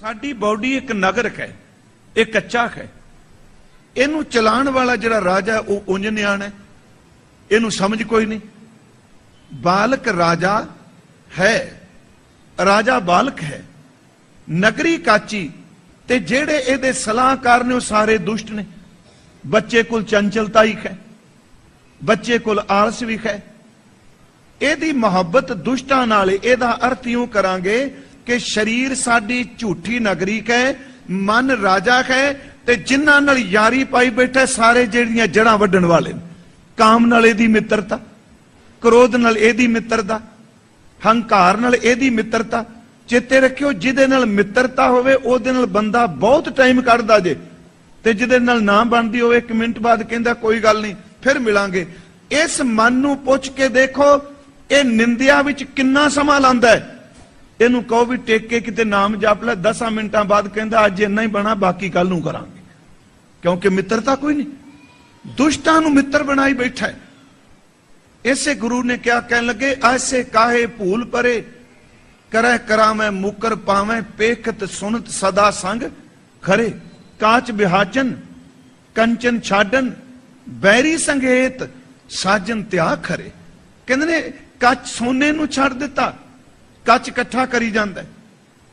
ਸਾਡੀ ਬਾਡੀ ਇੱਕ ਨਗਰ ਹੈ, ਇਹ ਕੱਚਾ ਹੈ। ਇਹਨੂੰ ਚਲਾਉਣ ਵਾਲਾ ਜਿਹੜਾ ਰਾਜਾ ਉਹ ਉਂਝ ਨਿਆਣ ਹੈ। ਇਹਨੂੰ ਸਮਝ ਕੋਈ ਨਹੀਂ। ਬਾਲਕ ਰਾਜਾ ਹੈ, ਰਾਜਾ ਬਾਲਕ ਹੈ। ਨਗਰੀ ਕਾਚੀ, ਤੇ ਜਿਹੜੇ ਇਹਦੇ ਸਲਾਹਕਾਰ ਨੇ, ਉਹ ਸਾਰੇ ਦੁਸ਼ਟ ਨੇ। ਬੱਚੇ ਕੋਲ ਚੰਚਲਤਾ ਹੀ ਹੈ, ਬੱਚੇ ਕੋਲ ਆਲਸ ਵੀ ਹੈ। ਇਹਦੀ ਮੁਹੱਬਤ ਦੁਸ਼ਟਾਂ ਨਾਲ ਇਹਦਾ ਅਰਥ ਇਉਂ ਕਰਾਂਗੇ ਕਿ ਸਰੀਰ ਸਾਡੀ ਝੂਠੀ ਨਗਰੀ ਹੈ ਮਨ ਰਾਜਾ ਹੈ ਤੇ ਜਿਨ੍ਹਾਂ ਨਾਲ ਯਾਰੀ ਪਾਈ ਬੈਠੇ ਸਾਰੇ ਜਿਹੜੀਆਂ ਜੜਾਂ ਵੱਢਣ ਵਾਲੇ ਨੇ। ਕਾਮ ਨਾਲ ਇਹਦੀ ਮਿੱਤਰਤਾ, ਕ੍ਰੋਧ ਨਾਲ ਇਹਦੀ ਮਿੱਤਰਤਾ, ਹੰਕਾਰ ਨਾਲ ਇਹਦੀ ਮਿੱਤਰਤਾ। ਚੇਤੇ ਰੱਖਿਓ, ਜਿਹਦੇ ਨਾਲ ਮਿੱਤਰਤਾ ਹੋਵੇ, ਉਹਦੇ ਨਾਲ ਬੰਦਾ ਬਹੁਤ ਟਾਈਮ ਕੱਢਦਾ ਜੇ। ਤੇ ਜਿਹਦੇ ਨਾਲ ਨਾ ਬਣਦੀ ਹੋਵੇ, ਇੱਕ ਮਿੰਟ ਬਾਅਦ ਕਹਿੰਦਾ, ਕੋਈ ਗੱਲ ਨਹੀਂ, ਫਿਰ ਮਿਲਾਂਗੇ। ਇਸ ਮਨ ਨੂੰ ਪੁੱਛ ਕੇ ਦੇਖੋ, ਇਹ ਨਿੰਦਿਆ ਵਿੱਚ ਕਿੰਨਾ ਸਮਾਂ ਲਾਂਦਾ ਹੈ? ਇਹਨੂੰ ਕਹੋ ਵੀ ਟੇਕ ਕੇ ਕਿਤੇ ਨਾਮ ਜਪ ਲੈ 10 ਮਿੰਟਾਂ ਬਾਅਦ ਕਹਿੰਦਾ, ਅੱਜ ਇੰਨਾ ਹੀ ਬਣਾ, ਬਾਕੀ ਕੱਲ ਨੂੰ ਕਰਾਂਗੇ। ਕਿਉਂਕਿ ਮਿੱਤਰਤਾ ਕੋਈ ਨਹੀਂ। ਦੁਸ਼ਟਾਂ ਨੂੰ ਮਿੱਤਰ ਬਣਾਈ ਬੈਠਾ ਹੈ। ਇਸੇ ਗੁਰੂ ਨੇ ਕਿਹਾ, ਕਹਿਣ ਲੱਗੇ, ਐਸੇ ਕਾਹੇ ਭੂਲ ਪਰੇ ਕਰੈ ਕਰਾਵੇਂ ਮੁਕਰ ਪਾਵੇਂ, ਪੇਖਤ ਸੁਨਤ ਸਦਾ ਸੰਗ ਖਰੇ। ਕਾਚ ਬਿਹਾਚਨ, ਕੰਚਨ ਛਾਡਨ, ਬੈਰੀ ਸੰਗੇਤ, ਸਾਜਨ ਤਿਆ ਖਰੇ। ਕਹਿੰਦੇ ਨੇ, ਕੱਚ ਸੋਨੇ ਨੂੰ ਛੱਡ ਦਿੱਤਾ। ਕੱਚ ਇਕੱਠਾ ਕਰੀ ਜਾਂਦਾ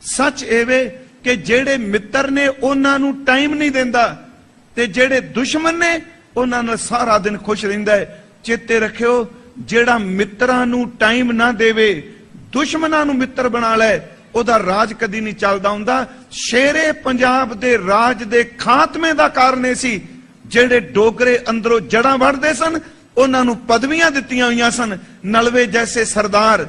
ਸੱਚ ਐਵੇਂ ਕਿ ਜਿਹੜੇ ਮਿੱਤਰ ਨੇ ਉਹਨਾਂ ਨੂੰ ਟਾਈਮ ਨਹੀਂ ਦਿੰਦਾ ਤੇ ਜਿਹੜੇ ਦੁਸ਼ਮਣ ਨੇ ਉਹਨਾਂ ਨਾਲ ਸਾਰਾ ਦਿਨ ਖੁਸ਼ ਰਹਿੰਦਾ ਹੈ। ਚੇਤੇ ਰੱਖਿਓ, ਜਿਹੜਾ ਮਿੱਤਰਾਂ ਨੂੰ ਟਾਈਮ ਨਾ ਦੇਵੇ, ਦੁਸ਼ਮਣਾਂ ਨੂੰ ਮਿੱਤਰ ਬਣਾ ਲੈ, ਉਹਦਾ ਰਾਜ ਕਦੀ ਨਹੀਂ ਚੱਲਦਾ ਹੁੰਦਾ। ਸ਼ੇਰੇ ਪੰਜਾਬ ਦੇ ਰਾਜ ਦੇ ਖਾਤਮੇ ਦਾ ਕਾਰਨ ਇਹ ਸੀ, ਜਿਹੜੇ ਡੋਗਰੇ ਅੰਦਰੋਂ ਜੜਾਂ ਵੜਦੇ ਸਨ, ਉਹਨਾਂ ਨੂੰ ਪਦਵੀਆਂ ਦਿੱਤੀਆਂ ਹੋਈਆਂ ਸਨ। ਨਲਵੇ ਜੈਸੇ ਸਰਦਾਰ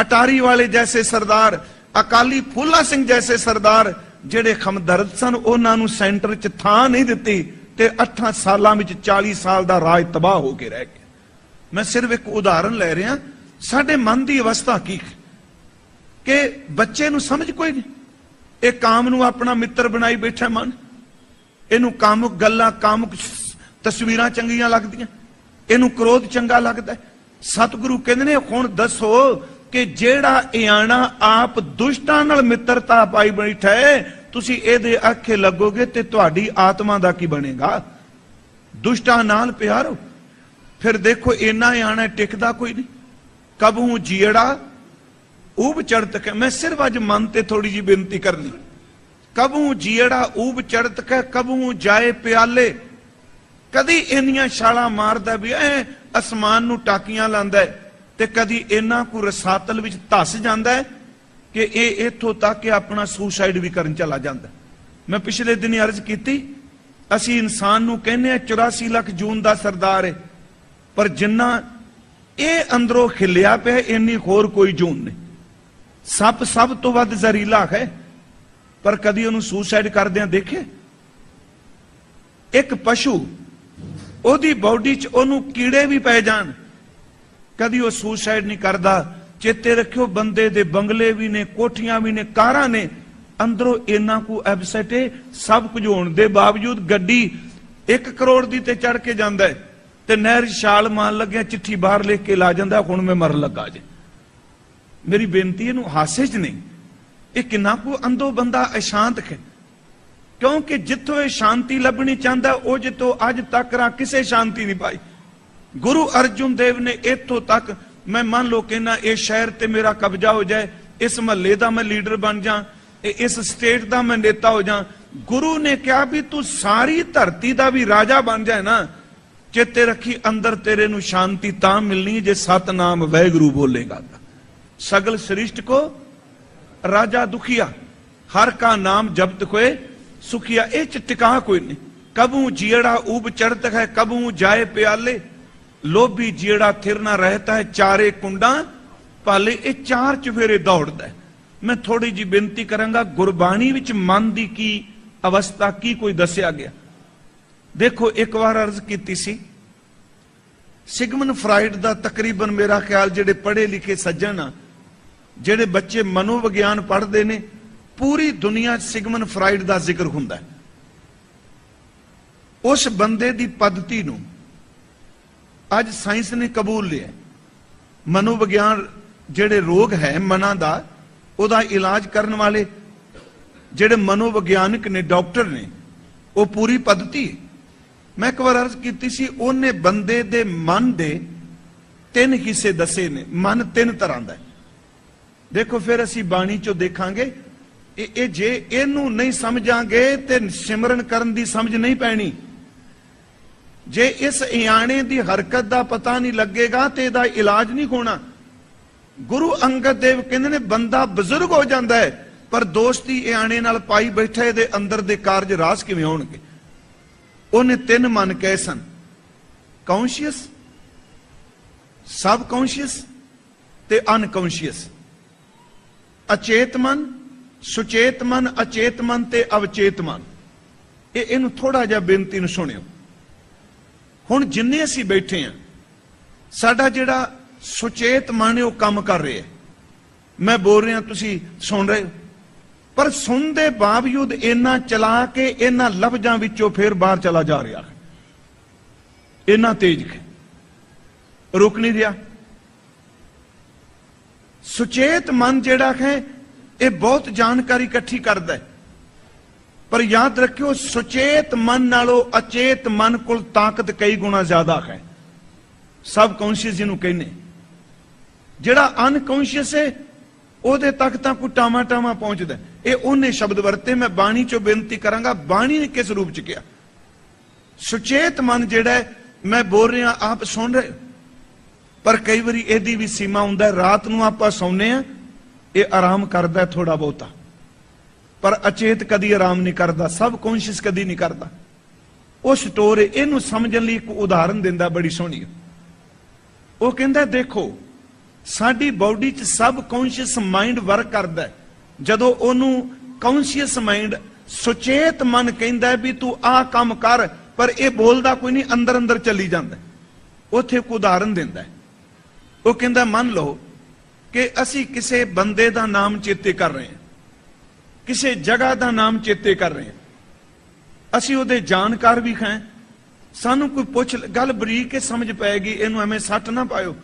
ਅਟਾਰੀ ਵਾਲੇ ਜੈਸੇ ਸਰਦਾਰ, ਅਕਾਲੀ ਫੂਲਾ ਸਿੰਘ ਜੈਸੇ ਸਰਦਾਰ, ਜਿਹੜੇ ਖਮਦਰਦ ਸਨ, ਉਹਨਾਂ ਨੂੰ ਸੈਂਟਰ 'ਚ ਥਾਂ ਨਹੀਂ ਦਿੱਤੀ ਤੇ 8 ਸਾਲਾਂ ਵਿੱਚ 40 ਸਾਲ ਦਾ ਰਾਜ ਤਬਾਹ ਹੋ ਕੇ ਰਹਿ ਗਿਆ। ਮੈਂ ਸਿਰਫ ਇੱਕ ਉਦਾਹਰਨ ਲੈ ਰਿਹਾ, ਸਾਡੇ ਮਨ ਦੀ ਅਵਸਥਾ ਕੀ ਕਿ ਬੱਚੇ ਨੂੰ ਸਮਝ ਕੋਈ ਨਹੀਂ। ਇਹ ਕਾਮ ਨੂੰ ਆਪਣਾ ਮਿੱਤਰ ਬਣਾਈ ਬੈਠਾ ਮਨ। ਇਹਨੂੰ ਕਾਮੁਕ ਗੱਲਾਂ, ਕਾਮੁਕ ਤਸਵੀਰਾਂ ਚੰਗੀਆਂ ਲੱਗਦੀਆਂ। ਇਹਨੂੰ ਕ੍ਰੋਧ ਚੰਗਾ ਲੱਗਦਾ ਸਤਿਗੁਰੂ ਕਹਿੰਦੇ ਨੇ, ਹੁਣ ਦੱਸੋ ਕਿ ਜਿਹੜਾ ਇਆਣਾ ਆਪ ਦੁਸ਼ਟਾਂ ਨਾਲ ਮਿੱਤਰਤਾ ਪਾਈ ਬੈਠਾ ਹੈ, ਤੁਸੀਂ ਇਹਦੇ ਆਖੇ ਲੱਗੋਗੇ ਤੇ ਤੁਹਾਡੀ ਆਤਮਾ ਦਾ ਕੀ ਬਣੇਗਾ? ਦੁਸ਼ਟਾਂ ਨਾਲ ਪਿਆਰੋ। ਫਿਰ ਦੇਖੋ, ਇੰਨਾ ਇਆਣਾ ਟਿਕਦਾ ਕੋਈ ਨਹੀਂ। ਕਬਹੂ ਜੀੜਾ, ਊਬ ਚੜਤ ਕੇ। ਮੈਂ ਸਿਰਫ ਅੱਜ ਮਨ ਤੇ ਥੋੜੀ ਜੀ ਬੇਨਤੀ ਕਰਨੀ। ਕਬਹੂ ਜੀੜਾ, ਊਬ ਚੜਤ ਕੇ, ਕਬੂ ਜਾਏ ਪਿਆਲੇ। ਕਦੀ ਇੰਨੀਆਂ ਛਾਲਾਂ ਮਾਰਦਾ ਵੀ ਐ ਅਸਮਾਨ ਨੂੰ ਟਾਕੀਆਂ ਲਾਂਦਾ ਹੈ। ਤੇ ਕਦੀ ਇੰਨਾ ਕੋ ਰਸਾਤਲ ਵਿੱਚ ਧਸ ਜਾਂਦਾ ਹੈ ਕਿ ਇਹ ਇੱਥੋਂ ਤੱਕ ਕਿ ਆਪਣਾ ਸੁਸਾਈਡ ਵੀ ਕਰਨ ਚਲਾ ਜਾਂਦਾ ਮੈਂ ਪਿਛਲੇ ਦਿਨੀ ਅਰਜ਼ ਕੀਤੀ, ਅਸੀਂ ਇਨਸਾਨ ਨੂੰ ਕਹਿੰਦੇ ਆ 84 ਲੱਖ ਜੂਨ ਦਾ ਸਰਦਾਰ ਹੈ, ਪਰ ਜਿੰਨਾ ਇਹ ਅੰਦਰੋਂ ਖਿਲਿਆ ਪਿਆ, ਇੰਨੀ ਹੋਰ ਕੋਈ ਜੂਨ ਨਹੀਂ। ਸੱਪ ਸਭ ਤੋਂ ਵੱਧ ਜ਼ਹਿਰੀਲਾ ਹੈ, ਪਰ ਕਦੀ ਉਹਨੂੰ ਸੁਸਾਈਡ ਕਰਦਿਆਂ ਦੇਖੇ? ਇੱਕ ਪਸ਼ੂ, ਉਹਦੀ ਬਾਡੀ 'ਚ ਉਹਨੂੰ ਕੀੜੇ ਵੀ ਪੈ ਜਾਣ ਕਦੀ ਉਹ ਸੁਸਾਈਡ ਨਹੀਂ ਕਰਦਾ। ਚੇਤੇ ਰੱਖਿਓ, ਬੰਦੇ ਦੇ ਬੰਗਲੇ ਵੀ ਨੇ, ਕੋਠੀਆਂ ਵੀ ਨੇ, ਕਾਰਾਂ ਨੇ। ਅੰਦਰੋਂ ਇੰਨਾ ਕੋ ਐਬਸੈਟ ਹੈ ਸਭ ਕੁਝ ਹੋਣ ਦੇ ਬਾਵਜੂਦ ਗੱਡੀ 1 ਕਰੋੜ ਦੀ ਤੇ ਚੜ ਕੇ ਜਾਂਦਾ ਤੇ ਨਹਿਰ ਛਾਲ ਮਾਰ ਲੱਗਿਆ, ਚਿੱਠੀ ਬਾਹਰ ਲਿਖ ਕੇ ਲਾ ਜਾਂਦਾ, ਹੁਣ ਮੈਂ ਮਰਨ ਲੱਗਾ ਜੇ। ਮੇਰੀ ਬੇਨਤੀ ਇਹਨੂੰ ਹਾਸੇ 'ਚ ਨਹੀਂ। ਇਹ ਕਿੰਨਾ ਕੋ ਅੰਦੋ ਬੰਦਾ ਅਸ਼ਾਂਤ ਹੈ ਕਿਉਂਕਿ ਜਿੱਥੋਂ ਇਹ ਸ਼ਾਂਤੀ ਲੱਭਣੀ ਚਾਹੁੰਦਾ, ਉਹ ਜਿੱਥੋਂ ਅੱਜ ਤੱਕ ਰਾ ਕਿਸੇ ਸ਼ਾਂਤੀ ਨਹੀਂ ਪਾਈ। ਗੁਰੂ ਅਰਜੁਨ ਦੇਵ ਨੇ ਇੱਥੋਂ ਤੱਕ, ਮੈਂ ਮੰਨ ਲਓ ਕਹਿੰਦਾ ਇਹ ਸ਼ਹਿਰ ਤੇ ਮੇਰਾ ਕਬਜ਼ਾ ਹੋ ਜਾਏ, ਇਸ ਮਹੱਲੇ ਦਾ ਮੈਂ ਲੀਡਰ ਬਣ ਜਾ ਇਸ ਸਟੇਟ ਦਾ ਮੈਂ ਨੇਤਾ ਹੋ ਜਾ, ਗੁਰੂ ਨੇ ਕਿਹਾ ਵੀ ਤੂੰ ਸਾਰੀ ਧਰਤੀ ਦਾ ਵੀ ਰਾਜਾ ਬਣ ਜਾਏ ਨਾ, ਚੇਤੇ ਰੱਖੀ ਅੰਦਰ ਤੇਰੇ ਨੂੰ ਸ਼ਾਂਤੀ ਤਾਂ ਮਿਲਣੀ ਜੇ ਸਤਨਾਮ ਵੈਗਰੂ ਬੋਲੇਗਾ। ਸਗਲ ਸ੍ਰਿਸ਼ਟ ਕੋ ਰਾਜਾ ਦੁਖੀਆ, ਹਰ ਕਾ ਨਾਮ ਜਪਤ ਕੋਏ ਸੁਖੀਆ, ਇਹ ਚ ਟਿਕਾ ਕੋਈ ਨਹੀਂ। ਕਬੂ ਜੀੜਾ ਊਬ ਚੜਤ ਹੈ, ਕਬੂ ਜਾਏ ਪਿਆਲੇ ਲੋਭੀ ਜੀੜਾ ਥਿਰਨਾ ਰਹਤਾ ਹੈ, ਚਾਰੇ ਕੁੰਡਾਂ ਪਾਲੇ ਇਹ ਚਾਰ ਚਫੇਰੇ ਦੌੜਦਾ ਮੈਂ ਥੋੜੀ ਜੀ ਬੇਨਤੀ ਕਰਾਂਗਾ, ਗੁਰਬਾਣੀ ਵਿੱਚ ਮਨ ਦੀ ਕੀ ਅਵਸਥਾ, ਕੀ ਕੋਈ ਦੱਸਿਆ ਗਿਆ? ਦੇਖੋ, ਇੱਕ ਵਾਰ ਅਰਜ਼ ਕੀਤੀ ਸੀ। ਸਿਗਮਨ ਫਰਾਇਡ ਦਾ ਤਕਰੀਬਨ ਮੇਰਾ ਖਿਆਲ ਜਿਹੜੇ ਪੜ੍ਹੇ ਲਿਖੇ ਸੱਜਣ ਆ, ਜਿਹੜੇ ਬੱਚੇ ਮਨੋਵਿਗਿਆਨ ਪੜ੍ਹਦੇ ਨੇ, ਪੂਰੀ ਦੁਨੀਆ 'ਚ ਸਿਗਮਨ ਫਰਾਇਡ ਦਾ ਜ਼ਿਕਰ ਹੁੰਦਾ ਉਸ ਬੰਦੇ ਦੀ ਪद्धਤੀ ਨੂੰ ਅੱਜ ਸਾਇੰਸ ਨੇ ਕਬੂਲ ਲਿਆ। ਮਨੋਵਿਗਿਆਨ ਜਿਹੜੇ ਰੋਗ ਹੈ ਮਨਾਂ ਦਾ, ਉਹਦਾ ਇਲਾਜ ਕਰਨ ਵਾਲੇ ਜਿਹੜੇ ਮਨੋਵਿਗਿਆਨਕ ਨੇ, ਡਾਕਟਰ ਨੇ, ਉਹ ਪੂਰੀ ਪद्धਤੀ ਹੈ। ਮੈਂ ਇੱਕ ਵਾਰ ਅਰਜ਼ ਕੀਤੀ ਸੀ, ਉਹਨੇ ਬੰਦੇ ਦੇ ਮਨ ਦੇ ਤਿੰਨ ਹਿੱਸੇ ਦੱਸੇ ਨੇ। ਮਨ ਤਿੰਨ ਤਰ੍ਹਾਂ ਦਾ ਦੇਖੋ, ਫਿਰ ਅਸੀਂ ਬਾਣੀ ਚੋਂ ਦੇਖਾਂਗੇ, ਇਹ ਇਹ ਜੇ ਇਹਨੂੰ ਨਹੀਂ ਸਮਝਾਂਗੇ ਤੇ ਸਿਮਰਨ ਕਰਨ ਦੀ ਸਮਝ ਨਹੀਂ ਪੈਣੀ। ਜੇ ਇਸ ਇਆਣੇ ਦੀ ਹਰਕਤ ਦਾ ਪਤਾ ਨਹੀਂ ਲੱਗੇਗਾ ਤੇ ਇਹਦਾ ਇਲਾਜ ਨਹੀਂ ਹੋਣਾ। ਗੁਰੂ ਅੰਗਦ ਦੇਵ ਕਹਿੰਦੇ ਨੇ, ਬੰਦਾ ਬਜ਼ੁਰਗ ਹੋ ਜਾਂਦਾ ਹੈ, ਪਰ ਦੋਸਤੀ ਇਆਣੇ ਨਾਲ ਪਾਈ ਬੈਠਾ ਇਹਦੇ ਅੰਦਰ ਦੇ ਕਾਰਜ ਰਾਸ ਕਿਵੇਂ ਹੋਣਗੇ? ਉਹਨੇ ਤਿੰਨ ਮਨ ਕਹੇ ਸਨ। ਕੌਂਸ਼ੀਅਸ ਸਬ ਕੌਂਸ਼ੀਅਸ ਤੇ ਅਨਕੌਂਸ਼ੀਅਸ। ਅਚੇਤ ਮਨ, ਸੁਚੇਤ ਮਨ, ਅਚੇਤ ਮਨ ਤੇ ਅਵਚੇਤ ਮਨ। ਇਹ ਇਹਨੂੰ ਥੋੜਾ ਜਿਹਾ ਬੇਨਤੀ ਨੂੰ ਸੁਣਿਓ। ਹੁਣ ਜਿੰਨੇ ਅਸੀਂ ਬੈਠੇ ਆ, ਸਾਡਾ ਜਿਹੜਾ ਸੁਚੇਤ ਮਨ ਹੈ, ਉਹ ਕੰਮ ਕਰ ਰਿਹਾ ਮੈਂ ਬੋਲ ਰਿਹਾ, ਤੁਸੀਂ ਸੁਣ ਰਹੇ ਹੋ? ਪਰ ਸੁਣ ਦੇ ਬਾਵਜੂਦ ਇੰਨਾ ਚਲਾ ਕੇ ਇਹਨਾਂ ਲਫ਼ਜ਼ਾਂ ਵਿੱਚੋਂ ਫੇਰ ਬਾਹਰ ਚਲਾ ਜਾ ਰਿਹਾ ਹੈ। ਇੰਨਾ ਤੇਜ਼ ਰੁਕ ਨਹੀਂ ਰਿਹਾ। ਸੁਚੇਤ ਮਨ ਜਿਹੜਾ ਹੈ, ਇਹ ਬਹੁਤ ਜਾਣਕਾਰੀ ਇਕੱਠੀ ਕਰਦਾ ਹੈ। ਪਰ ਯਾਦ ਰੱਖਿਓ, ਸੁਚੇਤ ਮਨ ਨਾਲੋਂ ਅਚੇਤ ਮਨ ਕੋਲ ਤਾਕਤ ਕਈ ਗੁਣਾ ਜ਼ਿਆਦਾ ਹੈ। ਸਬ ਕੌਂਸ਼ੀਅਸ ਜਿਹਨੂੰ ਕਹਿੰਦੇ। ਜਿਹੜਾ ਅਨਕੌਂਸ਼ੀਅਸ ਹੈ, ਉਹਦੇ ਤੱਕ ਤਾਂ ਕੋਈ ਟਾਮਾ ਟਾਮਾ ਪਹੁੰਚਦਾ ਇਹ ਉਹਨੇ ਸ਼ਬਦ ਵਰਤੇ, ਮੈਂ ਬਾਣੀ ਚੋਂ ਬੇਨਤੀ ਕਰਾਂਗਾ, ਬਾਣੀ ਨੇ ਕਿਸ ਰੂਪ ਚ ਕਿਹਾ? ਸੁਚੇਤ ਮਨ ਜਿਹੜਾ ਮੈਂ ਬੋਲ ਰਿਹਾ, ਆਪ ਸੁਣ ਰਹੇ। ਹੋ। ਪਰ ਕਈ ਵਾਰੀ ਇਹਦੀ ਵੀ ਸੀਮਾ ਹੁੰਦਾ ਰਾਤ ਨੂੰ ਆਪਾਂ ਸੌਂਦੇ ਆ ਇਹ ਆਰਾਮ ਕਰਦਾ ਥੋੜਾ ਬਹੁਤਾ। ਪਰ ਅਚੇਤ ਕਦੀ ਆਰਾਮ ਨਹੀਂ ਕਰਦਾ ਸਬ ਕੌਨਸ਼ੀਅਸ ਕਦੀ ਨਹੀਂ ਕਰਦਾ। ਉਹ ਸਟੋਰ ਇਹਨੂੰ ਸਮਝਣ ਲਈ ਇੱਕ ਉਦਾਹਰਨ ਦਿੰਦਾ ਬੜੀ ਸੋਹਣੀ। ਉਹ ਕਹਿੰਦਾ, ਦੇਖੋ, ਸਾਡੀ ਬਾਡੀ 'ਚ ਸਬ ਕੌਨਸ਼ੀਅਸ ਮਾਈਂਡ ਵਰਕ ਕਰਦਾ ਜਦੋਂ ਉਹਨੂੰ ਕੌਨਸ਼ੀਅਸ ਮਾਈਂਡ ਸੁਚੇਤ ਮਨ ਕਹਿੰਦਾ ਵੀ ਤੂੰ ਆਹ ਕੰਮ ਕਰ, ਪਰ ਇਹ ਬੋਲਦਾ ਕੋਈ ਨਹੀਂ ਅੰਦਰ ਅੰਦਰ ਚੱਲੀ ਜਾਂਦਾ। ਹੈ। ਉੱਥੇ ਇੱਕ ਉਦਾਹਰਨ ਦਿੰਦਾ ਉਹ ਕਹਿੰਦਾ, ਮੰਨ ਲਓ ਕਿ ਅਸੀਂ ਕਿਸੇ ਬੰਦੇ ਦਾ ਨਾਮ ਚੇਤੇ ਕਰ ਰਹੇ ਹਾਂ। ਕਿਸੇ ਜਗ੍ਹਾ ਦਾ ਨਾਮ ਚੇਤੇ ਕਰ ਰਹੇ ਹਾਂ। ਅਸੀਂ ਉਹਦੇ ਜਾਣਕਾਰ ਵੀ ਖਾਂ। ਸਾਨੂੰ ਕੋਈ ਪੁੱਛ ਗੱਲ ਬਰੀਕ ਕੇ ਸਮਝ ਪਏਗੀ, ਇਹਨੂੰ ਐਵੇਂ ਸੱਟ ਨਾ ਪਾਇਓ।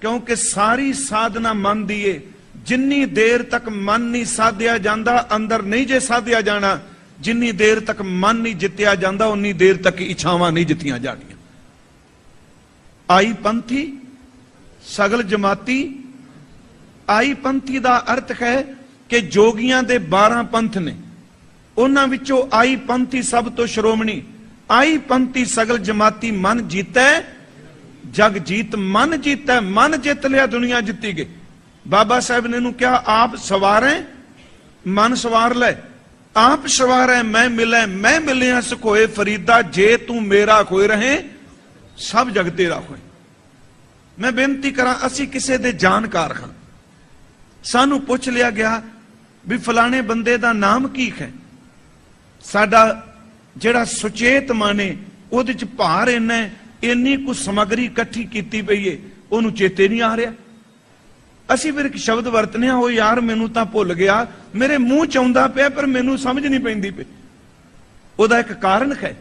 ਕਿਉਂਕਿ ਸਾਰੀ ਸਾਧਨਾ ਮਨ ਦੀ ਏ ਜਿੰਨੀ ਦੇਰ ਤੱਕ ਮਨ ਨਹੀਂ ਸਾਧਿਆ ਜਾਂਦਾ, ਅੰਦਰ ਨਹੀਂ ਜੇ ਸਾਧਿਆ ਜਾਣਾ, ਜਿੰਨੀ ਦੇਰ ਤੱਕ ਮਨ ਨਹੀਂ ਜਿੱਤਿਆ ਜਾਂਦਾ, ਉਨੀ ਦੇਰ ਤੱਕ ਇੱਛਾਵਾਂ ਨਹੀਂ ਜਿੱਤੀਆਂ ਜਾਣੀਆਂ। ਆਈ ਪੰਥੀ, ਸਗਲ ਜਮਾਤੀ, ਆਈ ਪੰਥੀ ਦਾ ਅਰਥ ਹੈ ਕਿ ਜੋਗੀਆਂ ਦੇ 12 ਪੰਥ ਨੇ। ਉਹਨਾਂ ਵਿੱਚੋਂ ਆਈ ਪੰਥੀ ਸਭ ਤੋਂ ਸ਼੍ਰੋਮਣੀ, ਆਈ ਪੰਥੀ ਸਗਲ ਜਮਾਤੀ ਮਨ ਜੀਤੈ, ਜਗ ਜੀਤ ਮਨ ਜੀਤੈ, ਮਨ ਜਿੱਤ ਲਿਆ ਦੁਨੀਆ ਜਿੱਤੀ ਗਈ। ਬਾਬਾ ਸਾਹਿਬ ਨੇ ਇਹਨੂੰ ਕਿਹਾ, ਆਪ ਸਵਾਰੈ, ਮਨ ਸਵਾਰ ਲੈ। ਆਪ ਸਵਾਰੈ, ਮੈਂ ਮਿਲੈ, ਮੈਂ ਮਿਲਿਆ ਸਖੋਏ ਫਰੀਦਾ, ਜੇ ਤੂੰ ਮੇਰਾ ਖੋਏ ਰਹੇ, ਸਭ ਜਗ ਤੇਰਾ ਹੋਏ ਮੈਂ ਬੇਨਤੀ ਕਰਾਂ, ਅਸੀਂ ਕਿਸੇ ਦੇ ਜਾਣਕਾਰ ਹਾਂ। ਸਾਨੂੰ ਪੁੱਛ ਲਿਆ ਗਿਆ ਵੀ ਫਲਾਣੇ ਬੰਦੇ ਦਾ ਨਾਮ ਕੀ ਹੈ? ਸਾਡਾ ਜਿਹੜਾ ਸੁਚੇਤ ਮਾਨੇ ਉਹਦੇ ਚ ਭਾਰ ਇੰਨਾ ਇੰਨੀ ਕੁ ਸਮਗਰੀ ਇਕੱਠੀ ਕੀਤੀ ਪਈ ਏ, ਉਹਨੂੰ ਚੇਤੇ ਨਹੀਂ ਆ ਰਿਹਾ। ਅਸੀਂ ਫਿਰ ਇੱਕ ਸ਼ਬਦ ਵਰਤਨੇ ਆ, ਉਹ ਯਾਰ ਮੈਨੂੰ ਤਾਂ ਭੁੱਲ ਗਿਆ, ਮੇਰੇ ਮੂੰਹ ਚ ਆਉਂਦਾ ਪਿਆ, ਪਰ ਮੈਨੂੰ ਸਮਝ ਨਹੀਂ ਪੈਂਦੀ ਪਈ। ਉਹਦਾ ਇੱਕ ਕਾਰਨ ਹੈ,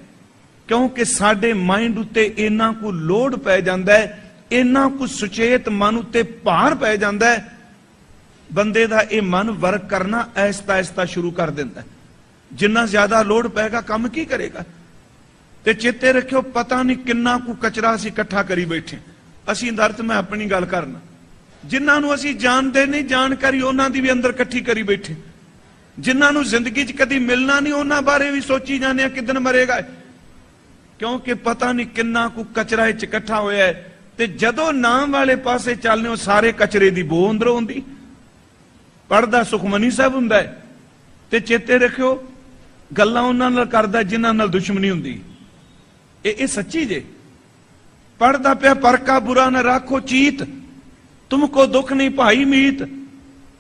ਕਿਉਂਕਿ ਸਾਡੇ ਮਾਈਂਡ ਉੱਤੇ ਇੰਨਾ ਕੁ ਲੋਡ ਪੈ ਜਾਂਦਾ ਹੈ, ਇੰਨਾ ਕੁ ਸੁਚੇਤ ਮਨ ਉੱਤੇ ਭਾਰ ਪੈ ਜਾਂਦਾ ਹੈ ਬੰਦੇ ਦਾ ਇਹ ਮਨ ਵਰਕ ਕਰਨਾ ਐਸਤਾ ਐਸਤਾ ਸ਼ੁਰੂ ਕਰ ਦਿੰਦਾ ਜਿੰਨਾ ਜ਼ਿਆਦਾ ਲੋਡ ਪਏਗਾ, ਕੰਮ ਕੀ ਕਰੇਗਾ? ਤੇ ਚੇਤੇ ਰੱਖਿਓ, ਪਤਾ ਨਹੀਂ ਕਿੰਨਾ ਕੁ ਕਚਰਾ ਅਸੀਂ ਇਕੱਠਾ ਕਰੀ ਬੈਠੇ ਅਸੀਂ ਦਰਤ ਮੈਂ ਆਪਣੀ ਗੱਲ ਕਰਨਾ। ਜਿਨ੍ਹਾਂ ਨੂੰ ਅਸੀਂ ਜਾਣਦੇ ਨਹੀਂ, ਜਾਣਕਾਰੀ ਉਹਨਾਂ ਦੀ ਵੀ ਅੰਦਰ ਇਕੱਠੀ ਕਰੀ ਬੈਠੇ ਜਿਨ੍ਹਾਂ ਨੂੰ ਜ਼ਿੰਦਗੀ 'ਚ ਕਦੀ ਮਿਲਣਾ ਨਹੀਂ, ਉਹਨਾਂ ਬਾਰੇ ਵੀ ਸੋਚੀ ਜਾਂਦੇ ਆ ਕਿਦਨ ਮਰੇਗਾ ਕਿਉਂਕਿ ਪਤਾ ਨਹੀਂ ਕਿੰਨਾ ਕੁ ਕਚਰਾ ਇਹ 'ਚ ਇਕੱਠਾ ਹੋਇਆ ਹੈ। ਤੇ ਜਦੋਂ ਨਾਮ ਵਾਲੇ ਪਾਸੇ ਚੱਲਨੇ ਉਹ ਸਾਰੇ ਕਚਰੇ ਦੀ ਬੋ ਅੰਦਰੋਂ ਹੁੰਦੀ ਪੜਦਾ ਸੁਖਮਨੀ ਸਾਹਿਬ ਹੁੰਦਾ ਹੈ। ਤੇ ਚੇਤੇ ਰੱਖਿਓ, ਗੱਲਾਂ ਉਹਨਾਂ ਨਾਲ ਕਰਦਾ ਜਿਨ੍ਹਾਂ ਨਾਲ ਦੁਸ਼ਮਣੀ ਹੁੰਦੀ। ਇਹ ਇਹ ਸੱਚੀ ਜੇ। ਪੜਦਾ ਪਿਆ ਪਰਕਾ ਬੁਰਾ ਨਾ ਰੱਖੋ ਚੀਤ। ਤੁਮਕੋ ਦੁੱਖ ਨਹੀਂ ਭਾਈ ਮੀਤ।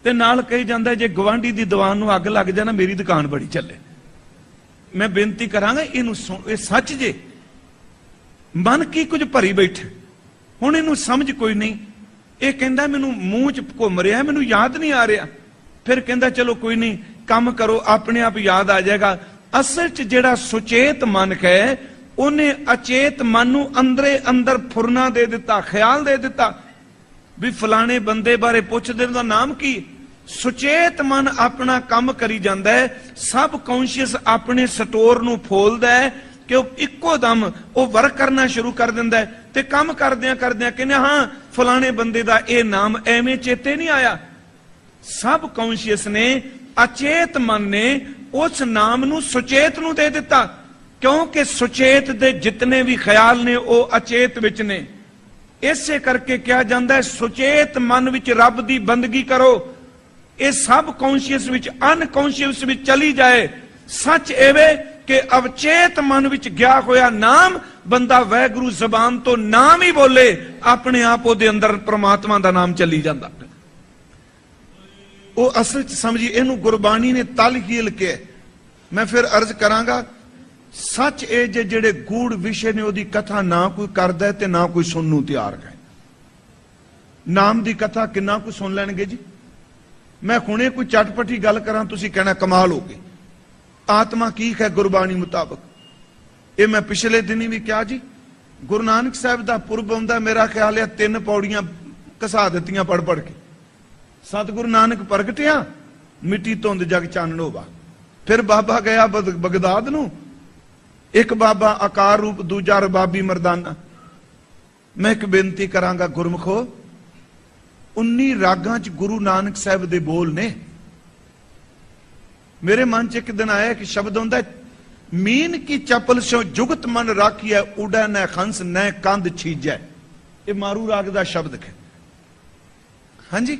ਤੇ ਨਾਲ ਕਹੀ ਜਾਂਦਾ ਜੇ ਗਵਾਂਢੀ ਦੀ ਦੀਵਾਨ ਨੂੰ ਅੱਗ ਲੱਗ ਜਾਣਾ ਮੇਰੀ ਦੁਕਾਨ ਬੜੀ ਚੱਲੇ। ਮੈਂ ਬੇਨਤੀ ਕਰਾਂਗਾ ਇਹਨੂੰ ਸੁਣ- ਇਹ ਸੱਚ ਜੇ। ਮਨ ਕੀ ਕੁਝ ਭਰੀ ਬੈਠੇ। ਹੁਣ ਇਹਨੂੰ ਸਮਝ ਕੋਈ ਨਹੀਂ। ਇਹ ਕਹਿੰਦਾ ਮੈਨੂੰ ਮੂੰਹ ਚ ਘੁੰਮ ਰਿਹਾ ਮੈਨੂੰ ਯਾਦ ਨਹੀਂ ਆ ਰਿਹਾ। ਫਿਰ ਕਹਿੰਦਾ, ਚਲੋ ਕੋਈ ਨਹੀਂ, ਕੰਮ ਕਰੋ, ਆਪਣੇ ਆਪ ਯਾਦ ਆ ਜਾਏਗਾ। ਅਸਲ ਚ ਜਿਹੜਾ ਸੁਚੇਤ ਮਨ ਹੈ, ਉਹਨੇ ਅਚੇਤ ਮਨ ਨੂੰ ਅੰਦਰੇ ਅੰਦਰ ਫੁਰਨਾ ਦੇ ਦਿੱਤਾ, ਖਿਆਲ ਦੇ ਦਿੱਤਾ। ਵੀ ਫਲਾਣੇ ਬੰਦੇ ਬਾਰੇ ਪੁੱਛਦੇ ਉਹਦਾ ਨਾਮ ਕੀ? ਸੁਚੇਤ ਮਨ ਆਪਣਾ ਕੰਮ ਕਰੀ ਜਾਂਦਾ ਹੈ, ਸਬ ਕੌਂਸ਼ੀਅਸ ਆਪਣੇ ਸਟੋਰ ਨੂੰ ਫੋਲਦਾ ਹੈ ਕਿ ਉਹ ਇੱਕੋ ਦਮ ਉਹ ਵਰਕ ਕਰਨਾ ਸ਼ੁਰੂ ਕਰ ਦਿੰਦਾ ਤੇ ਕੰਮ ਕਰਦਿਆਂ ਕਰਦਿਆਂ ਕਹਿੰਦੇ ਹਾਂ ਫਲਾਣੇ ਬੰਦੇ ਦਾ ਇਹ ਨਾਮ ਐਵੇਂ ਚੇਤੇ ਨਹੀਂ ਆਇਆ। ਸਬ ਕੌਂਸ਼ੀਅਸ ਨੇ ਅਚੇਤ ਮਨ ਨੇ ਉਸ ਨਾਮ ਨੂੰ ਸੁਚੇਤ ਨੂੰ ਦੇ ਦਿੱਤਾ। ਕਿਉਂਕਿ ਸੁਚੇਤ ਦੇ ਜਿਤਨੇ ਵੀ ਖਿਆਲ ਨੇ ਉਹ ਅਚੇਤ ਵਿੱਚ ਨੇ। ਇਸੇ ਕਰਕੇ ਕਿਹਾ ਜਾਂਦਾ ਹੈ, ਸੁਚੇਤ ਮਨ ਵਿੱਚ ਰੱਬ ਦੀ ਬੰਦਗੀ ਕਰੋ। ਇਹ ਸਭ ਕੌਂਸ਼ੀਅਸ ਵਿੱਚ ਅਨਕੌਂਸ਼ੀਅਸ ਵਿੱਚ ਚਲੀ ਜਾਏ। ਸੱਚ ਐਵੇਂ ਕਿ ਅਵਚੇਤ ਮਨ ਵਿੱਚ ਗਿਆ ਹੋਇਆ ਨਾਮ ਬੰਦਾ ਵੈਗੁਰੂ ਜ਼ਬਾਨ ਤੋਂ ਨਾਮ ਹੀ ਬੋਲੇ, ਆਪਣੇ ਆਪ ਉਹਦੇ ਅੰਦਰ ਪ੍ਰਮਾਤਮਾ ਦਾ ਨਾਮ ਚੱਲੀ ਜਾਂਦਾ। ਉਹ ਅਸਲ ਚ ਸਮਝੀ ਇਹਨੂੰ ਗੁਰਬਾਣੀ ਨੇ ਤਲਹੀਲ ਕੇ। ਮੈਂ ਫਿਰ ਅਰਜ਼ ਕਰਾਂਗਾ, ਸੱਚ ਇਹ ਜੇ ਜਿਹੜੇ ਗੂੜ ਵਿਸ਼ੇ ਨੇ ਉਹਦੀ ਕਥਾ ਨਾ ਕੋਈ ਕਰਦਾ ਤੇ ਨਾ ਕੋਈ ਸੁਣਨ ਨੂੰ ਤਿਆਰ ਹੈ। ਨਾਮ ਦੀ ਕਥਾ ਕਿੰਨਾ ਕੁ ਸੁਣ ਲੈਣਗੇ ਜੀ? ਮੈਂ ਹੁਣੇ ਕੋਈ ਚਟਪਟੀ ਗੱਲ ਕਰਾਂ, ਤੁਸੀਂ ਕਹਿਣਾ ਕਮਾਲ ਹੋ ਗਈ। ਆਤਮਾ ਕੀ ਹੈ ਗੁਰਬਾਣੀ ਮੁਤਾਬਕ? ਇਹ ਮੈਂ ਪਿਛਲੇ ਦਿਨੀ ਵੀ ਕਿਹਾ ਜੀ, ਗੁਰੂ ਨਾਨਕ ਸਾਹਿਬ ਦਾ ਪੁਰਬ ਆਉਂਦਾ, ਮੇਰਾ ਖਿਆਲ ਹੈ ਤਿੰਨ ਪੌੜੀਆਂ ਕਸਾ ਦਿੱਤੀਆਂ ਪੜ ਪੜ ਕੇ। ਸਤਿਗੁਰੂ ਨਾਨਕ ਪ੍ਰਗਟਿਆ, ਮਿੱਟੀ ਧੁੰਦ ਜਗ ਚਾਨਣ ਹੋਵਾ। ਫਿਰ ਬਾਬਾ ਗਿਆ ਬਗ- ਬਗਦਾਦ ਨੂੰ। ਇੱਕ ਬਾਬਾ ਆਕਾਰ ਰੂਪ, ਦੂਜਾ ਰਬਾਬੀ ਮਰਦਾਨਾ। ਮੈਂ ਇੱਕ ਬੇਨਤੀ ਕਰਾਂਗਾ ਗੁਰਮਖੋ 19 ਰਾਗਾਂ ਚ ਗੁਰੂ ਨਾਨਕ ਸਾਹਿਬ ਦੇ ਬੋਲ ਨੇ। ਮੇਰੇ ਮਨ ਚ ਇੱਕ ਦਿਨ ਆਇਆ ਕਿ ਸ਼ਬਦ ਹੁੰਦਾ ਮੀਨ ਕੀ ਚਪਲ ਸੋ ਜੁਗਤ ਮਨ ਰਾਖੀਐ ਉਡੈ ਨੈ ਖੰਸ ਨੈ ਕੰਧ ਛੀਜੈ। ਇਹ ਮਾਰੂ ਰਾਗ ਦਾ ਸ਼ਬਦ ਹੈ। ਹਾਂਜੀ?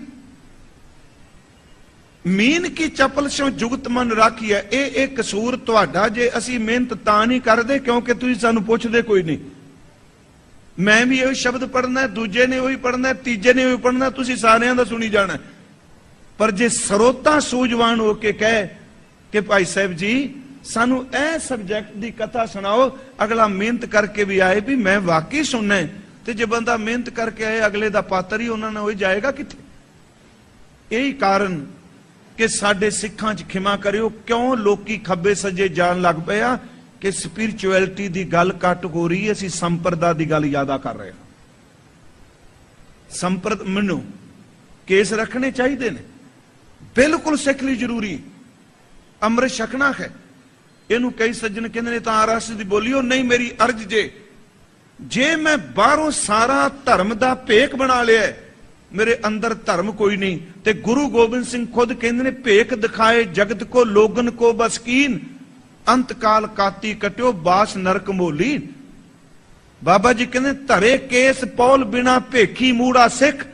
ਮੀਨ ਕੀ ਚਪਲ ਸੋ ਜੁਗਤ ਮਨ ਰਾਖੀਐ, ਇਹ ਇਹ ਕਸੂਰ ਤੁਹਾਡਾ ਜੇ ਅਸੀਂ ਮਿਹਨਤ ਤਾਂ ਨਹੀਂ ਕਰਦੇ, ਕਿਉਂਕਿ ਤੁਸੀਂ ਸਾਨੂੰ ਪੁੱਛਦੇ ਕੋਈ ਨਹੀਂ। ਮੈਂ ਵੀ ਇਹ ਸ਼ਬਦ ਪੜਨਾ ਹੈ, ਦੂਜੇ ਨੇ ਉਹੀ ਪੜਨਾ ਹੈ, ਤੀਜੇ ਨੇ ਉਹੀ ਪੜਨਾ ਤੁਸੀਂ ਸਾਰਿਆਂ ਦਾ ਸੁਣੀ ਜਾਣਾ ਪਰ ਜੇ ਸਰੋਤਾ ਸੂਝਵਾਨ ਹੋ ਕੇ ਕਹੇ ਕਿ ਭਾਈ ਸਾਹਿਬ ਜੀ, ਸਾਨੂੰ ਇਹ ਸਬਜੈਕਟ ਦੀ ਕਥਾ ਸੁਣਾਓ, ਅਗਲਾ ਮਿਹਨਤ ਕਰਕੇ ਵੀ ਆਏ ਵੀ ਮੈਂ ਵਾਕਈ ਸੁਣਨਾ ਤੇ ਜੇ ਬੰਦਾ ਮਿਹਨਤ ਕਰਕੇ ਆਏ, ਅਗਲੇ ਦਾ ਪਾਤਰ ਹੀ ਉਹਨਾਂ ਨਾਲ ਹੋਈ ਜਾਏਗਾ ਕਿੱਥੇ? ਇਹੀ ਕਾਰਨ ਕਿ ਸਾਡੇ ਸਿੱਖਾਂ 'ਚ ਖਿਮਾ ਕਰਿਓ, ਕਿਉਂ ਲੋਕੀ ਖੱਬੇ ਸੱਜੇ ਜਾਣ ਲੱਗ ਪਏ ਆ ਕਿ ਸਪਿਰਚੁਅਲਿਟੀ ਦੀ ਗੱਲ ਘੱਟ ਹੋ ਰਹੀ ਹੈ, ਅਸੀਂ ਸੰਪਰਦਾ ਦੀ ਗੱਲ ਜ਼ਿਆਦਾ ਕਰ ਰਹੇ ਹਾਂ। ਸੰਪਰਦ, ਮੈਨੂੰ ਕੇਸ ਰੱਖਣੇ ਚਾਹੀਦੇ ਨੇ। ਬਿਲਕੁਲ ਸਿੱਖ ਲਈ ਜ਼ਰੂਰੀ। ਅੰਮ੍ਰਿਤ ਛਕਣਾ ਹੈ। ਇਹਨੂੰ ਕਈ ਸੱਜਣ ਕਹਿੰਦੇ ਨੇ ਤਾਂ ਰਸ ਦੀ ਬੋਲੀ ਉਹ ਨਹੀਂ ਮੇਰੀ ਅਰਜ਼ ਜੇ। ਜੇ ਮੈਂ ਬਾਹਰੋਂ ਸਾਰਾ ਧਰਮ ਦਾ ਭੇਖ ਬਣਾ ਲਿਆ ਮੇਰੇ ਅੰਦਰ ਧਰਮ ਕੋਈ ਨਹੀਂ। ਤੇ ਗੁਰੂ ਗੋਬਿੰਦ ਸਿੰਘ ਖੁਦ ਕਹਿੰਦੇ ਨੇ, ਭੇਖ ਦਿਖਾਏ ਜਗਤ ਕੋ, ਲੋਗਨ ਕੋ ਬਸਕੀਨ ਅੰਤ ਕਾਲ ਕਾਤੀ ਕਟਿਓ, ਬਾਸ ਨਰਕ ਮੋਲੀ। ਬਾਬਾ ਜੀ ਕਹਿੰਦੇ, ਧਰੇ ਕੇਸ ਪੌਲ ਬਿਨਾ ਭੇਖੀ ਮੂੜਾ ਸਿੱਖ।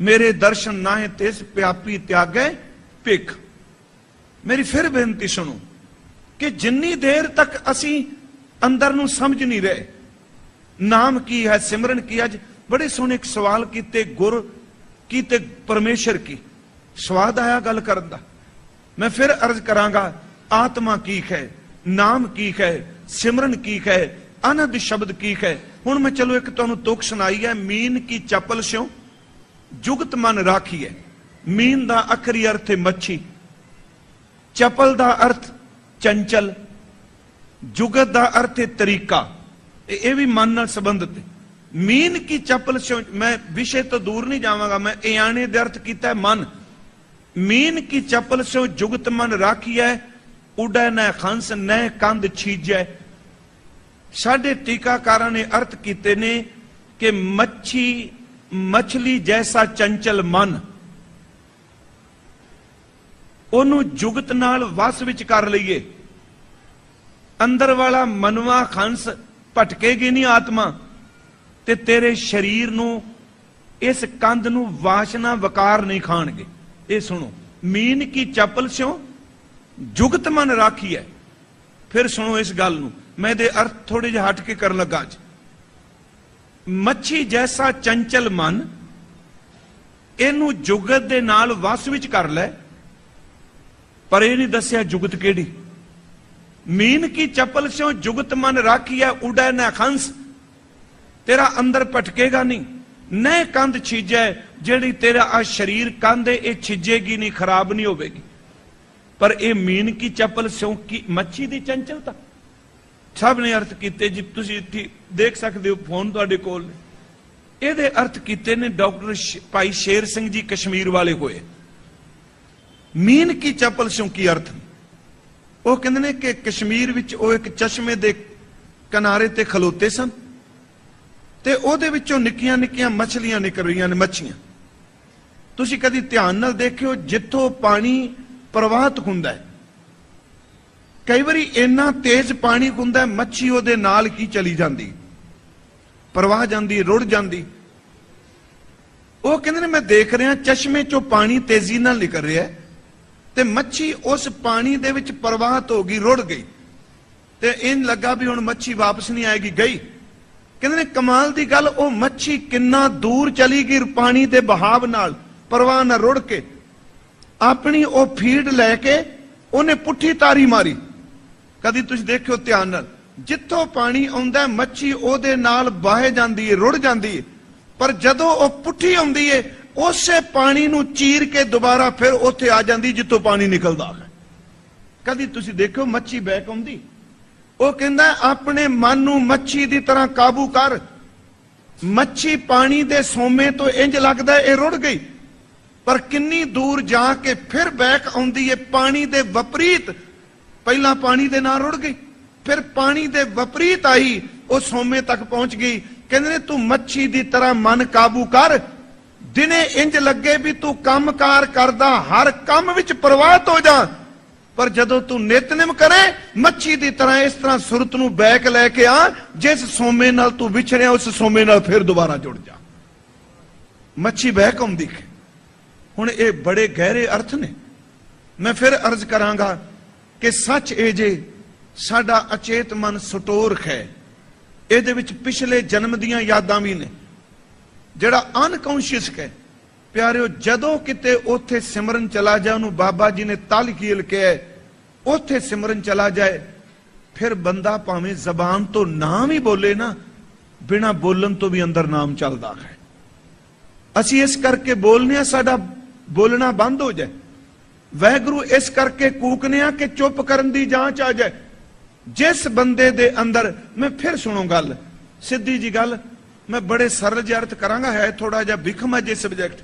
ਮੇਰੇ ਦਰਸ਼ਨ ਨਾਹੇ ਤਿਸ ਪਿਆਪੀ ਤਿਆਗੈ ਭੇਖ। ਮੇਰੀ ਫਿਰ ਬੇਨਤੀ ਸੁਣੋ ਕਿ ਜਿੰਨੀ ਦੇਰ ਤੱਕ ਅਸੀਂ ਅੰਦਰ ਨੂੰ ਸਮਝ ਨਹੀਂ ਰਹੇ, ਨਾਮ ਕੀ ਹੈ, ਸਿਮਰਨ ਕੀ ਹੈ? ਅੱਜ ਬੜੇ ਸੋਹਣੇ ਇੱਕ ਸਵਾਲ ਕੀਤੇ, ਗੁਰ ਕੀ ਤੇ ਪਰਮੇਸ਼ਰ ਕੀ। ਸਵਾਦ ਆਇਆ ਗੱਲ ਕਰਨ ਦਾ। ਮੈਂ ਫਿਰ ਅਰਜ਼ ਕਰਾਂਗਾ, ਆਤਮਾ ਕੀ ਹੈ, ਨਾਮ ਕੀ ਹੈ, ਸਿਮਰਨ ਕੀ ਹੈ ਆਨੰਦ ਸ਼ਬਦ ਕੀ ਹੈ। ਹੁਣ ਮੈਂ ਚਲੋ ਇੱਕ ਤੁਹਾਨੂੰ ਤੁਕ ਸੁਣਾਈ ਹੈ, ਮੀਨ ਕੀ ਚਪਲ ਸਿਓ ਜੁਗਤ ਮਨ ਰਾਖੀਏ ਮੀਨ ਦਾ ਅਖਰੀ ਅਰਥ ਹੈ ਮੱਛੀ। ਚਪਲ ਦਾ ਅਰਥ ਚੰਚਲ ਜੁਗਤ ਦਾ ਅਰਥ ਹੈ ਤਰੀਕਾ ਇਹ ਇਹ ਵੀ ਮਨ ਨਾਲ ਸੰਬੰਧਿਤ ਹੈ ਮੀਨ ਕੀ ਚਪਲ ਸਿਓ ਮੈਂ ਵਿਸ਼ੇ ਤੋਂ ਦੂਰ ਨਹੀਂ ਜਾਵਾਂਗਾ ਮੈਂ ਇਆਣੇ ਦੇ ਅਰਥ ਕੀਤਾ ਹੈ ਮਨ ਮੀਨ ਕੀ ਚਪਲ ਸਿਓ ਜੁਗਤ ਮਨ ਰਾਖੀਐ ਉਡੈ ਨੈ ਖੰਸ ਨੈ ਕੰਧ ਛੀਜੈ ਸਾਡੇ ਟੀਕਾਕਾਰਾਂ ਨੇ ਅਰਥ ਕੀਤੇ ਨੇ ਕਿ ਮੱਛੀ ਮਛਲੀ ਜੈਸਾ ਚੰਚਲ ਮਨ ਉਹਨੂੰ ਜੁਗਤ ਨਾਲ ਵਸ ਵਿੱਚ ਕਰ ਲਈਏ। ਅੰਦਰ ਵਾਲਾ ਮਨਵਾ ਖੰਸ ਭਟਕੇਗੀ ਨਹੀਂ ਆਤਮਾ, ਤੇ ਤੇਰੇ ਸਰੀਰ ਨੂੰ ਇਸ ਕੰਧ ਨੂੰ ਵਾਸ਼ਨਾ ਵਕਾਰ ਨਹੀਂ ਖਾਣਗੇ। ਇਹ ਸੁਣੋ, ਮੀਨ ਕੀ ਚੱਪਲ ਸਿਓ ਜੁਗਤ ਮਨ ਰਾਖੀ ਹੈ। ਫਿਰ ਸੁਣੋ ਇਸ ਗੱਲ ਨੂੰ, ਮੈਂ ਇਹਦੇ ਅਰਥ ਥੋੜੇ ਜਿਹਾ ਹਟ ਕੇ ਕਰਨ ਲੱਗਾ ਅੱਜ। ਮੱਛੀ ਜੈਸਾ ਚੰਚਲ ਮਨ, ਇਹਨੂੰ ਜੁਗਤ ਦੇ ਨਾਲ ਵਸ ਵਿੱਚ ਕਰ ਲੈ। ਪਰ ਇਹ ਨਹੀਂ ਦੱਸਿਆ ਜੁਗਤ ਕਿਹੜੀ। ਮੀਨ ਕੀ ਚੱਪਲ ਸਿਓ ਜੁਗਤ ਮਨ ਰਾਖੀਐ, ਉਡੈ ਨਾ ਖੰਸ। ਤੇਰਾ ਅੰਦਰ ਭਟਕੇਗਾ ਨਹੀਂ ਨੈ ਕੰਧ ਛੀਜੈ, ਜਿਹੜੀ ਤੇਰਾ ਆ ਸਰੀਰ ਕੰਧ ਇਹ ਛਿਜੇਗੀ ਨਹੀਂ, ਖਰਾਬ ਨਹੀਂ ਹੋਵੇਗੀ। ਪਰ ਇਹ ਮੀਨ ਕੀ ਚੱਪਲ ਸਿਓ ਕੀ ਮੱਛੀ ਦੀ ਚੰਚਲਤਾ। ਸਭ ਨੇ ਅਰਥ ਕੀਤੇ ਜੀ, ਤੁਸੀਂ ਇੱਥੇ ਦੇਖ ਸਕਦੇ ਹੋ, ਫੋਨ ਤੁਹਾਡੇ ਕੋਲ ਇਹਦੇ ਅਰਥ ਕੀਤੇ ਨੇ ਡਾਕਟਰ ਭਾਈ ਸ਼ੇਰ ਸਿੰਘ ਜੀ ਕਸ਼ਮੀਰ ਵਾਲੇ ਹੋਏ। ਮੀਨ ਕੀ ਚਪਲ ਸ਼ੌਂਕੀ ਅਰਥ? ਉਹ ਕਹਿੰਦੇ ਨੇ ਕਿ ਕਸ਼ਮੀਰ ਵਿੱਚ ਉਹ ਇੱਕ ਚਸ਼ਮੇ ਦੇ ਕਿਨਾਰੇ ਤੇ ਖਲੋਤੇ ਸਨ ਤੇ ਉਹਦੇ ਵਿੱਚੋਂ ਨਿੱਕੀਆਂ ਨਿੱਕੀਆਂ ਮੱਛਲੀਆਂ ਨਿਕਲ ਰਹੀਆਂ ਨੇ, ਮੱਛੀਆਂ। ਤੁਸੀਂ ਕਦੀ ਧਿਆਨ ਨਾਲ ਦੇਖਿਓ, ਜਿੱਥੋਂ ਪਾਣੀ ਪ੍ਰਵਾਹਿਤ ਹੁੰਦਾ ਹੈ, ਕਈ ਵਾਰੀ ਇੰਨਾ ਤੇਜ਼ ਪਾਣੀ ਹੁੰਦਾ ਮੱਛੀ ਉਹਦੇ ਨਾਲ ਹੀ ਚਲੀ ਜਾਂਦੀ? ਪ੍ਰਵਾਹ ਜਾਂਦੀ, ਰੁੜ ਜਾਂਦੀ। ਉਹ ਕਹਿੰਦੇ ਨੇ, ਮੈਂ ਦੇਖ ਰਿਹਾ, ਚਸ਼ਮੇ ਚੋਂ ਪਾਣੀ ਤੇਜ਼ੀ ਨਾਲ ਨਿਕਲ ਰਿਹਾ ਹੈ। ਤੇ ਮੱਛੀ ਉਸ ਪਾਣੀ ਦੇ ਵਿੱਚ ਪ੍ਰਵਾਹਿਤ ਹੋ ਗਈ, ਰੁੜ ਗਈ। ਤੇ ਇਨ ਲੱਗਾ ਵੀ ਹੁਣ ਮੱਛੀ ਵਾਪਸ ਨਹੀਂ ਆਏਗੀ, ਗਈ। ਕਹਿੰਦੇ ਨੇ, ਕਮਾਲ ਦੀ ਗੱਲ, ਉਹ ਮੱਛੀ ਕਿੰਨਾ ਦੂਰ ਚਲੀ ਗਈ ਪਾਣੀ ਦੇ ਬਹਾਵ ਨਾਲ, ਪ੍ਰਵਾਹ ਨਾਲ ਰੁੜ ਕੇ। ਆਪਣੀ ਉਹ ਫੀਡ ਲੈ ਕੇ ਉਹਨੇ ਪੁੱਠੀ ਤਾਰੀ ਮਾਰੀ। ਕਦੀ ਤੁਸੀਂ ਦੇਖਿਓ ਧਿਆਨ ਨਾਲ, ਜਿੱਥੋਂ ਪਾਣੀ ਆਉਂਦਾ, ਮੱਛੀ ਉਹਦੇ ਨਾਲ ਵਾਹੇ ਜਾਂਦੀ ਹੈ ਰੁੜ ਜਾਂਦੀ ਏ। ਪਰ ਜਦੋਂ ਉਹ ਪੁੱਠੀ ਆਉਂਦੀ ਏ ਉਸੇ ਪਾਣੀ ਨੂੰ ਚੀਰ ਕੇ ਦੁਬਾਰਾ ਫਿਰ ਉੱਥੇ ਆ ਜਾਂਦੀ ਜਿੱਥੋਂ ਪਾਣੀ ਨਿਕਲਦਾ ਹੈ। ਕਦੀ ਤੁਸੀਂ ਦੇਖਿਓ ਮੱਛੀ ਬੈਕ ਆਉਂਦੀ। ਉਹ ਕਹਿੰਦਾ, ਆਪਣੇ ਮਨ ਨੂੰ ਮੱਛੀ ਦੀ ਤਰ੍ਹਾਂ ਕਾਬੂ ਕਰ। ਮੱਛੀ ਪਾਣੀ ਦੇ ਸੋਮੇ ਤੋਂ ਇੰਜ ਲੱਗਦਾ ਇਹ ਰੁੜ ਗਈ। ਪਰ ਕਿੰਨੀ ਦੂਰ ਜਾ ਕੇ ਫਿਰ ਬੈਕ ਆਉਂਦੀ ਹੈ ਪਾਣੀ ਦੇ ਵਿਪਰੀਤ। ਪਹਿਲਾਂ ਪਾਣੀ ਦੇ ਨਾਲ ਰੁੜ ਗਈ, ਫਿਰ ਪਾਣੀ ਦੇ ਵਿਪਰੀਤ ਆਈ, ਉਹ ਸੋਮੇ ਤੱਕ ਪਹੁੰਚ ਗਈ। ਕਹਿੰਦੇ ਨੇ, ਤੂੰ ਮੱਛੀ ਦੀ ਤਰ੍ਹਾਂ ਮਨ ਕਾਬੂ ਕਰ। ਦਿਨੇ ਇੰਜ ਲੱਗੇ ਵੀ ਤੂੰ ਕੰਮਕਾਰ ਕਰਦਾ, ਹਰ ਕੰਮ ਵਿੱਚ ਪ੍ਰਵਾਹਤ ਹੋ ਜਾ। ਪਰ ਜਦੋਂ ਤੂੰ ਨਿਤਨੇਮ ਕਰੇ, ਮੱਛੀ ਦੀ ਤਰ੍ਹਾਂ ਇਸ ਤਰ੍ਹਾਂ ਸੁਰਤ ਨੂੰ ਬੈਕ ਲੈ ਕੇ ਆ, ਜਿਸ ਸੋਮੇ ਨਾਲ ਤੂੰ ਵਿਛੜਿਆ, ਉਸ ਸੋਮੇ ਨਾਲ ਫਿਰ ਦੁਬਾਰਾ ਜੁੜ ਜਾ। ਮੱਛੀ ਬਹਿਕ ਆਉਂਦੀ ਹੈ। ਹੁਣ ਇਹ ਬੜੇ ਗਹਿਰੇ ਅਰਥ ਨੇ। ਮੈਂ ਫਿਰ ਅਰਜ਼ ਕਰਾਂਗਾ ਕਿ ਸੱਚ ਇਹ ਜੇ, ਸਾਡਾ ਅਚੇਤ ਮਨ ਸਟੋਰਖ ਹੈ। ਇਹਦੇ ਵਿੱਚ ਪਿਛਲੇ ਜਨਮ ਦੀਆਂ ਯਾਦਾਂ ਵੀ ਨੇ। ਜਿਹੜਾ ਅਨਕੌਂਸ਼ੀਅਸ ਹੈ ਪਿਆਰਿਓ, ਜਦੋਂ ਕਿਤੇ ਉੱਥੇ ਸਿਮਰਨ ਚਲਾ ਜਾਏ, ਉਹਨੂੰ ਬਾਬਾ ਜੀ ਨੇ ਤਲਕੀਲ ਕਿਹਾ, ਉੱਥੇ ਸਿਮਰਨ ਚਲਾ ਜਾਏ, ਫਿਰ ਬੰਦਾ ਭਾਵੇਂ ਜ਼ਬਾਨ ਤੋਂ ਨਾਮ ਹੀ ਬੋਲੇ ਨਾ, ਬਿਨਾ ਬੋਲਣ ਤੋਂ ਵੀ ਅੰਦਰ ਨਾਮ ਚੱਲਦਾ ਹੈ। ਅਸੀਂ ਇਸ ਕਰਕੇ ਬੋਲਨੇ ਆ ਸਾਡਾ ਬੋਲਣਾ ਬੰਦ ਹੋ ਜਾਏ। ਵਹਿਗੁਰੂ ਇਸ ਕਰਕੇ ਕੂਕਨੇ ਆ ਕਿ ਚੁੱਪ ਕਰਨ ਦੀ ਜਾਂਚ ਆ ਜਾਏ। ਜਿਸ ਬੰਦੇ ਦੇ ਅੰਦਰ, ਮੈਂ ਫਿਰ ਸੁਣੋ ਗੱਲ, ਸਿੱਧੀ ਜੀ ਗੱਲ मैं बड़े सरल अर्थ करा है थोड़ा जा भिखम है जो सब्जेक्ट।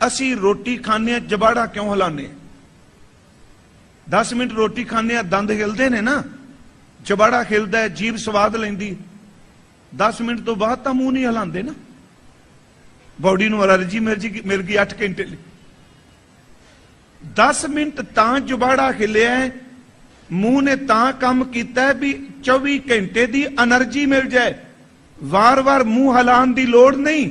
असी रोटी खाने जबाड़ा क्यों हिलाने दस मिनट रोटी खाने दंद हिलते ने ना? जबाड़ा खिलद जीव स्वाद तो ली दस मिनट तो बाद मूह नहीं हिलाते ना? बॉडी एलर्जी मिर्जी मिल गई अठ घंटे दस मिनट त जबाड़ा हिलया मूह ने ता कम किया चौबी घंटे की एनर्जी मिल जाए। ਵਾਰ-ਵਾਰ ਮੂੰਹ ਹਲਾਉਣ ਦੀ ਲੋੜ ਨਹੀਂ।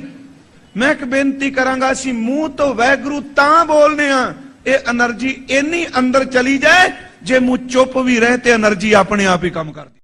ਮੈਂ ਇੱਕ ਬੇਨਤੀ ਕਰਾਂਗਾ, ਅਸੀਂ ਮੂੰਹ ਤੋਂ ਵੈਗਰੂ ਤਾਂ ਬੋਲਨੇ ਆ ਇਹ એનર્ਜੀ ਇੰਨੀ ਅੰਦਰ ਚਲੀ ਜਾਏ, ਜੇ ਮੂੰਹ ਚੁੱਪ ਵੀ ਰਹੇ ਤੇ એનર્ਜੀ ਆਪਣੇ ਆਪ ਹੀ ਕੰਮ ਕਰਦੀ।